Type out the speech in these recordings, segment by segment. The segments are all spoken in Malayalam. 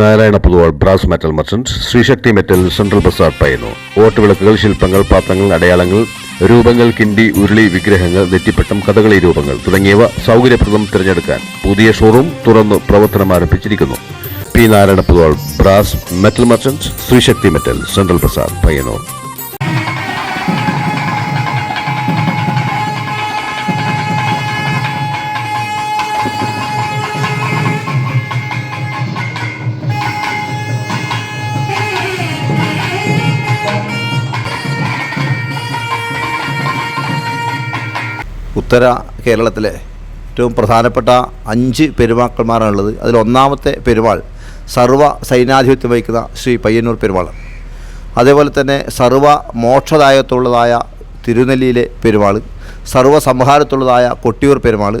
Narayana Poduval brass metal merchant Sreeshakthi metal central Bazaar Payyanur. ഓട്ടുവിളക്കുകൾ ശില്പങ്ങൾ പാത്രങ്ങൾ അടയാളങ്ങൾ രൂപങ്ങൾ കിണ്ടി ഉരുളി വിഗ്രഹങ്ങൾ നെറ്റിപ്പട്ടം കഥകളി രൂപങ്ങൾ തുടങ്ങിയവ സൗകര്യപ്രദം തിരഞ്ഞെടുക്കാൻ പുതിയ ഷോറൂം തുറന്നു പ്രവർത്തനം ആരംഭിച്ചിരിക്കുന്നു. P Narayana Poduval brass metal merchant Sreeshakthi metal central Bazaar Payyanur. ഉത്തര കേരളത്തിലെ ഏറ്റവും പ്രധാനപ്പെട്ട അഞ്ച് പെരുമാക്കന്മാരാണുള്ളത്. അതിൽ ഒന്നാമത്തെ പെരുമാൾ സർവ സൈന്യാധിപത്യം വഹിക്കുന്ന ശ്രീ പയ്യന്നൂർ പെരുമാളാണ് അതേപോലെ തന്നെ സർവ മോക്ഷദായകത്തുള്ളതായ തിരുനെല്ലിയിലെ പെരുമാൾ സർവ സംഹാരത്തുള്ളതായ കൊട്ടിയൂർ പെരുമാൾ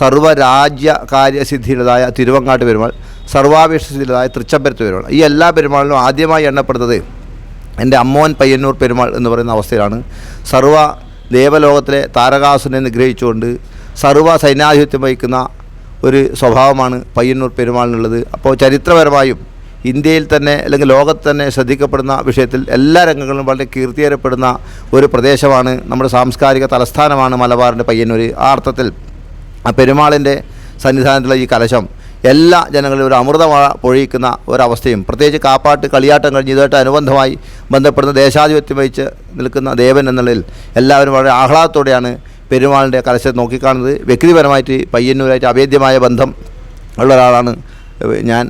സർവ രാജ്യ കാര്യസിദ്ധിയുള്ളതായ തിരുവങ്ങാട്ട് പെരുമാൾ സർവാപേക്ഷസിദ്ധിയുള്ളതായ തൃച്ചമ്പരത്ത് പെരുമാൾ. ഈ എല്ലാ പെരുമാളിലും ആദ്യമായി എണ്ണപ്പെടുന്നത് എന്റെ അമ്മോൻ പയ്യന്നൂർ പെരുമാൾ എന്ന് പറയുന്ന അവസ്ഥയിലാണ്. സർവ ദേവലോകത്തിലെ താരകാസുരനെ നിഗ്രഹിച്ചുകൊണ്ട് സർവ സൈന്യാധിപത്യം വഹിക്കുന്ന ഒരു സ്വഭാവമാണ് പയ്യന്നൂർ പെരുമാളിനുള്ളത്. അപ്പോൾ ചരിത്രപരമായും ഇന്ത്യയിൽ തന്നെ അല്ലെങ്കിൽ ലോകത്ത് തന്നെ ശ്രദ്ധിക്കപ്പെടുന്ന വിഷയത്തിൽ എല്ലാ രംഗങ്ങളിലും വളരെ കീർത്തിയേറപ്പെടുന്ന ഒരു പ്രദേശമാണ് നമ്മുടെ സാംസ്കാരിക തലസ്ഥാനമാണ് മലബാറിന്റെ പയ്യന്നൂർ ആ അർത്ഥത്തിൽ ആ പെരുമാളിന്റെ സന്നിധാനത്തിലുള്ള ഈ കലശം എല്ലാ ജനങ്ങളിലും ഒരു അമൃതമഴ പൊഴിയിക്കുന്ന ഒരവസ്ഥയും പ്രത്യേകിച്ച് കാപ്പാട്ട് കളിയാട്ടം കഴിഞ്ഞ് ഇതുമായിട്ട് അനുബന്ധമായി ബന്ധപ്പെടുന്ന ദേശാധിപത്യം വഹിച്ച് നിൽക്കുന്ന ദേവൻ എന്നുള്ളതിൽ എല്ലാവരും വളരെ ആഹ്ലാദത്തോടെയാണ് പെരുമാളിന്റെ കലശത്തെ നോക്കിക്കാണുന്നത്. വ്യക്തിപരമായിട്ട് പയ്യന്നൂരായിട്ട് അഭേദ്യമായ ബന്ധം ഉള്ള ഒരാളാണ് ഞാൻ.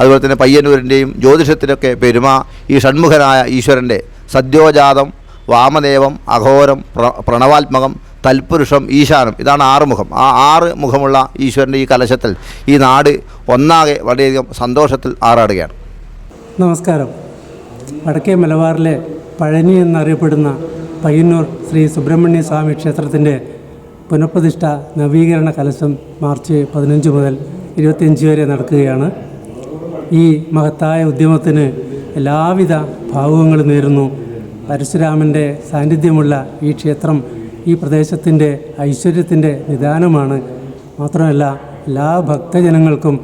അതുപോലെ തന്നെ പയ്യന്നൂരിന്റെയും ജ്യോതിഷത്തിലൊക്കെ പെരുമ ഈ ഷൺമുഖനായ ഈശ്വരന്റെ സദ്യോജാതം വാമദേവം അഘോരം പ്ര പ്രണവാത്മകം തൽപുരുഷം ഈശാനം. ഇതാണ് ആറ് മുഖം ആ ആറ് മുഖമുള്ള ഈശ്വരന്റെ ഈ കലശത്തിൽ ഈ നാട് ഒന്നാകെ വളരെയധികം സന്തോഷത്തിൽ ആറാടുകയാണ്. നമസ്കാരം. വടക്കേ മലബാറിലെ പഴനി എന്നറിയപ്പെടുന്ന പയ്യന്നൂർ ശ്രീ സുബ്രഹ്മണ്യ സ്വാമി ക്ഷേത്രത്തിന്റെ പുനഃപ്രതിഷ്ഠ നവീകരണ കലശം മാർച്ച് പതിനഞ്ച് മുതൽ ഇരുപത്തിയഞ്ച് വരെ നടക്കുകയാണ്. ഈ മഹത്തായ ഉദ്യമത്തിന് എല്ലാവിധ ഭാവുകങ്ങളും നേരുന്നു. പരശുരാമന്റെ സാന്നിധ്യമുള്ള ഈ ക്ഷേത്രം ഈ പ്രദേശത്തിന്റെ ഐശ്വര്യത്തിന്റെ നിദാനമാണ്. മാത്രമല്ല എല്ലാ ഭക്തജനങ്ങൾക്കും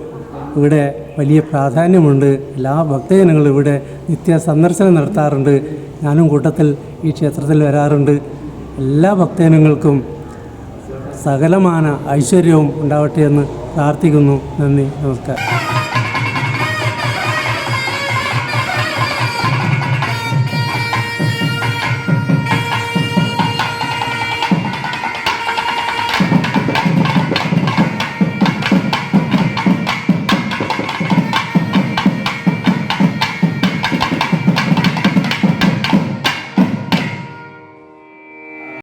ഇവിടെ വലിയ പ്രാധാന്യമുണ്ട്. എല്ലാ ഭക്തജനങ്ങളും ഇവിടെ നിത്യ സന്ദർശനം നടത്താറുണ്ട്. ഞാനും കൂട്ടത്തിൽ ഈ ക്ഷേത്രത്തിൽ വരാറുണ്ട്. എല്ലാ ഭക്തജനങ്ങൾക്കും സകലമാന ഐശ്വര്യവും ഉണ്ടാവട്ടെ എന്ന് പ്രാർത്ഥിക്കുന്നു. നന്ദി. നമസ്കാരം.